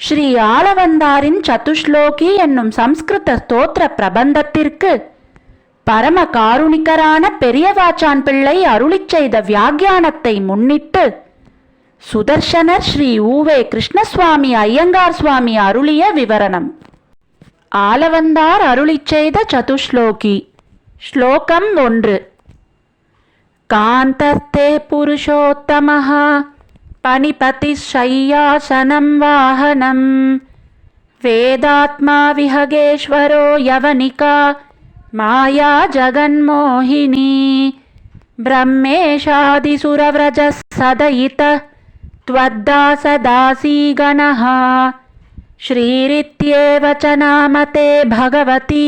ஸ்ரீ ஆளவந்தாரின் சதுஷ்லோகி என்னும் சம்ஸ்கிருத ஸ்தோத்திர பிரபந்தத்திற்கு பரம காருணிகரான பெரியவாச்சான் பிள்ளை அருளிச் செய்த வியாக்கியானத்தை முன்னிட்டு சுதர்ஷனர் ஸ்ரீ ஊவே கிருஷ்ணசுவாமி ஐயங்கார் சுவாமி அருளிய விவரணம். ஆலவந்தார் அருளிச் செய்த சதுஷ்லோகி. ஸ்லோகம் ஒன்று. காந்தஸ்தே புருஷோத்தமஹா. पनिपतिशय्यासनं वाहनं वेदात्मा विहगेश्वरो यवनिका माया जगन्मोहिनी ब्रह्मेशादिसुरव्रजः सदयित त्वद्दासदासीगणः श्रीरित्येव च नाम ते भगवति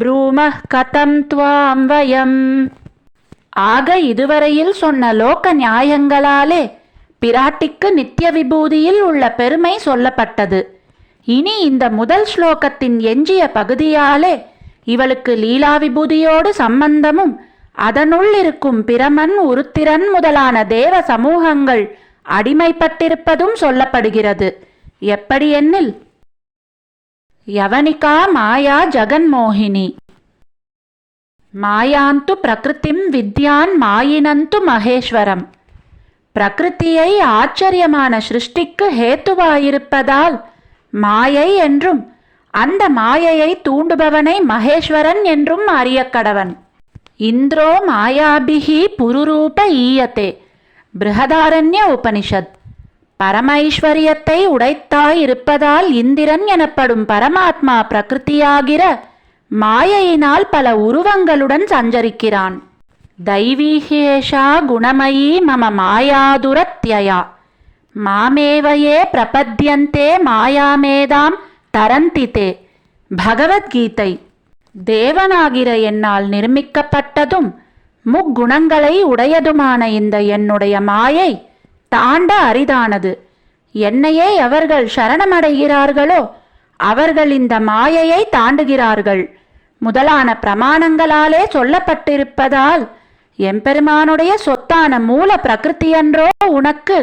ब्रूमः கதம் துவாம் வயம் ஆக இதுவரையில் சொன்ன லோக நியாயங்களாலே பிராட்டிக்கு நித்திய விபூதியில் உள்ள பெருமை சொல்லப்பட்டது. இனி இந்த முதல் ஸ்லோகத்தின் எஞ்சிய பகுதியாலே இவளுக்கு லீலா விபூதியோடு சம்பந்தமும் அதனுள் இருக்கும் பிரமன் உருத்திரன் முதலான தேவ சமூகங்கள் அடிமைப்பட்டிருப்பதும் சொல்லப்படுகிறது. எப்படி என்னில் யவனிகா மாயா ஜகன்மோகினி. மாயாந்து பிரகிருதிம் வித்யான் மாயினந்து மகேஸ்வரம். பிரகிருதியை ஆச்சரியமான சிருஷ்டிக்கு ஹேத்துவாயிருப்பதால் மாயை என்றும் அந்த மாயையை தூண்டுபவனை மகேஸ்வரன் என்றும் அறியக்கடவன். இந்திரோ மாயாபிகி புருரூப ஈயத்தே. பிருகதாரண்ய உபனிஷத். பரமைஸ்வரியத்தை உடைத்தாய் இருப்பதால் இந்திரன் எனப்படும் பரமாத்மா பிரகிருதியாகிற மாயையினால் பல உருவங்களுடன் சஞ்சரிக்கிறான். தைவீகேஷா குணமயி மம மாயாதுரத்யயா மாமேவயே பிரபத்யந்தே மாயாமேதாம் தரந்திதே பகவத்கீதை தேவனாகிற என்னால் நிர்மிக்கப்பட்டதும் முக்குணங்களை உடையதுமான இந்த என்னுடைய மாயை தாண்ட அரிதானது. என்னையே எவர்கள் சரணமடைகிறார்களோ அவர்கள் இந்த மாயையை தாண்டுகிறார்கள். முதலான பிரமாணங்களாலே சொல்லப்பட்டிருப்பதால் எம்பெருமானுடைய சொத்தான மூல பிரகிருத்தியன்றோ உனக்கு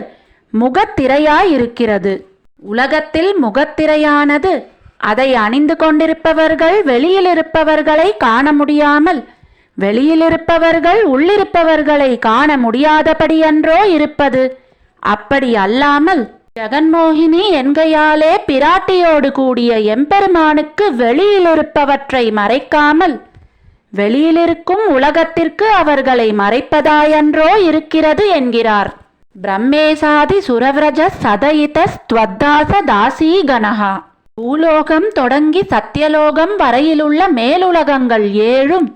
முகத்திரையாயிருக்கிறது. உலகத்தில் முகத்திரையானது அதை அணிந்து கொண்டிருப்பவர்கள் வெளியிலிருப்பவர்களை காண முடியாமல் வெளியிலிருப்பவர்கள் உள்ளிருப்பவர்களை காண முடியாதபடியன்றோ இருப்பது. அப்படி அல்லாமல் ஜெகன்மோகினி என்கையாலே பிராட்டியோடு கூடிய எம்பெருமானுக்கு வெளியிலிருப்பவற்றை மறைக்காமல் வெளியிலிருக்கும் உலகத்திற்கு அவர்களை மறைப்பதாயன்றோ இருக்கிறது என்கிறார். பிரம்மேசாதி சுரவிரஜ சதயித ஸ்வத்தாச தாசீ பூலோகம் தொடங்கி சத்தியலோகம் வரையிலுள்ள மேலுலகங்கள் ஏழும்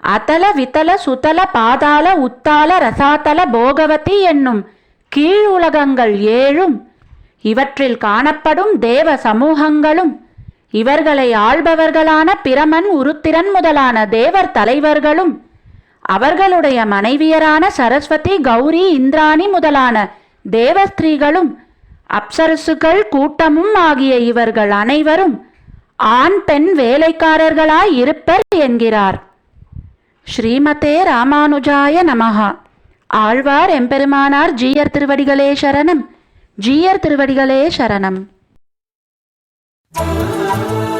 அதல விதல சுதல பாதாள உத்தால ரசாதல போகவதி என்னும் கீழ் உலகங்கள் ஏழும். இவற்றில் காணப்படும் தேவ சமூகங்களும் இவர்களை ஆள்பவர்களான பிரமன் உருத்திரன் முதலான தேவர் தலைவர்களும் அவர்களுடைய மனைவியரான சரஸ்வதி கௌரி இந்திராணி முதலான தேவஸ்திரீகளும் அப்சரசுகள் கூட்டமும் ஆகிய இவர்கள் அனைவரும் ஆண் பெண் வேலைக்காரர்களாய் இருப்பர் என்கிறார். ஸ்ரீமதே ராமானுஜாய நமஹா. ஆழ்வார் எம்பெருமானார் ஜீயர் திருவடிகளே சரணம். ஜீயர் திருவடிகளே சரணம். Lord.